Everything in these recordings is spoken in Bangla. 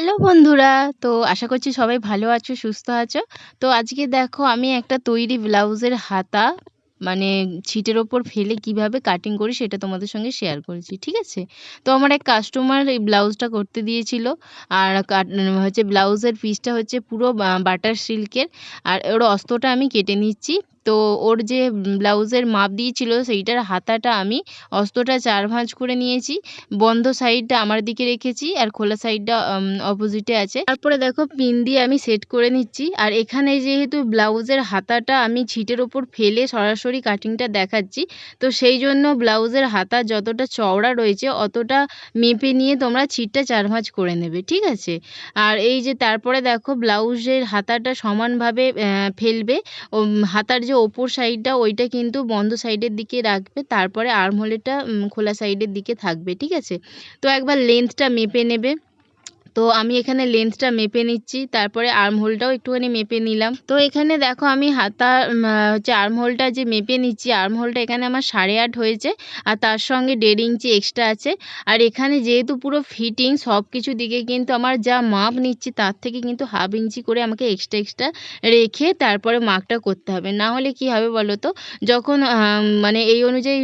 হ্যালো বন্ধুরা, তো আশা করছি সবাই ভালো আছো, সুস্থ আছো। তো আজকে দেখো আমি একটা তৈরি ব্লাউজের হাতা মানে ছিটের ওপর ফেলে কীভাবে কাটিং করি সেটা তোমাদের সঙ্গে শেয়ার করেছি, ঠিক আছে? তো আমার এক কাস্টমার এই ব্লাউজটা করতে দিয়েছিল, আর কাট- হচ্ছে ব্লাউজের পিসটা হচ্ছে পুরো বাটার সিল্কের আর ওর অস্ত্রটা আমি কেটে নিচ্ছি। তো ওর যে ব্লাউজের মাপ দিয়েছিল সেইটার হাতাটা আমি অস্ত্রটা চার ভাঁজ করে নিয়েছি। বন্ধ সাইডটা আমার দিকে রেখেছি আর খোলা সাইডটা অপোজিটে আছে। তারপরে দেখো পিন দিয়ে আমি সেট করে নিচ্ছি। আর এখানে যেহেতু ব্লাউজের হাতাটা আমি ছিটের ওপর ফেলে সরাসরি কাটিংটা দেখাচ্ছি, তো সেই জন্য ব্লাউজের হাতা যতটা চওড়া রয়েছে অতটা মেপে নিয়ে তোমরা ছিটটা চার ভাঁজ করে নেবে, ঠিক আছে? আর এই যে তারপরে দেখো ব্লাউজের হাতাটা সমানভাবে ফেলবে। ও হাতার যে ওপর সাইডটা ওইটা কিন্তু বন্ধ সাইডের দিকে রাখবে, তারপরে আর্মহোলেরটা খোলা সাইডের দিকে থাকবে, ঠিক আছে? তো একবার লেন্থটা মেপে নেবে। তো আমি এখানে লেন্থটা মেপে নিচ্ছি, তারপরে আর্মহোলটাও একটুখানি মেপে নিলাম। তো এখানে দেখো আমি হাতা হচ্ছে আর্মহোলটা যে মেপে নিচ্ছি আর্মহোলটা এখানে আমার সাড়ে আট হয়েছে, আর তার সঙ্গে দেড় ইঞ্চি এক্সট্রা আছে। আর এখানে যেহেতু পুরো ফিটিং সব কিছু দিকে কিন্তু আমার যা মাপ নিচ্ছি, তার থেকে কিন্তু হাফ ইঞ্চি করে আমাকে এক্সট্রা এক্সট্রা রেখে তারপরে মার্কটা করতে হবে। না হলে কি হবে বলো তো? যখন মানে এই অনুযায়ী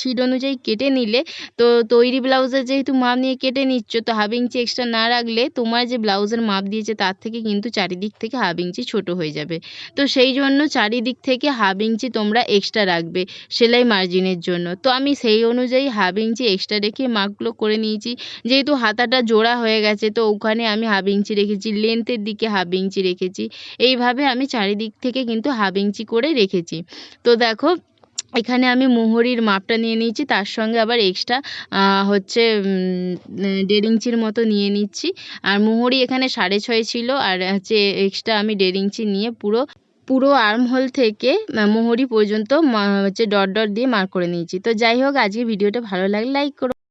ছিট অনুযায়ী কেটে নিলে, তো তৈরি ব্লাউজের যেহেতু মাপ নিয়ে কেটে নিচ্ছ, তো হাফ ইঞ্চি এক্সট্রা না রাখলে তোমার যে ব্লাউজের মাপ দিয়েছে তার থেকে কিন্তু চারিদিক থেকে হাফ ইঞ্চি ছোটো হয়ে যাবে। তো সেই জন্য চারিদিক থেকে হাফ ইঞ্চি তোমরা এক্সট্রা রাখবে সেলাই মার্জিনের জন্য। তো আমি সেই অনুযায়ী হাফ ইঞ্চি এক্সট্রা রেখে মার্কগুলো করে নিয়েছি। যেহেতু হাতাটা জোড়া হয়ে গেছে, তো ওখানে আমি হাফ ইঞ্চি রেখেছি লেন্থের দিকে হাফ ইঞ্চি রেখেছি। এইভাবে আমি চারিদিক থেকে কিন্তু হাফ ইঞ্চি করে রেখেছি। তো দেখো এখানে আমি মোহরির মাপটা নিয়ে নিয়েছি, তার সঙ্গে আবার এক্সট্রা হচ্ছে দেড় ইঞ্চির মতো নিয়ে নিচ্ছি। আর মোহরি এখানে সাড়ে ছয় ছিল, আর হচ্ছে এক্সট্রা আমি দেড় ইঞ্চি নিয়ে পুরো পুরো আর্মহোল থেকে মোহরি পর্যন্ত হচ্ছে ডট ডট দিয়ে মার্ক করে নিয়েছি। তো যাই হোক আজকে ভিডিওটা ভালো লাগলে লাইক করো।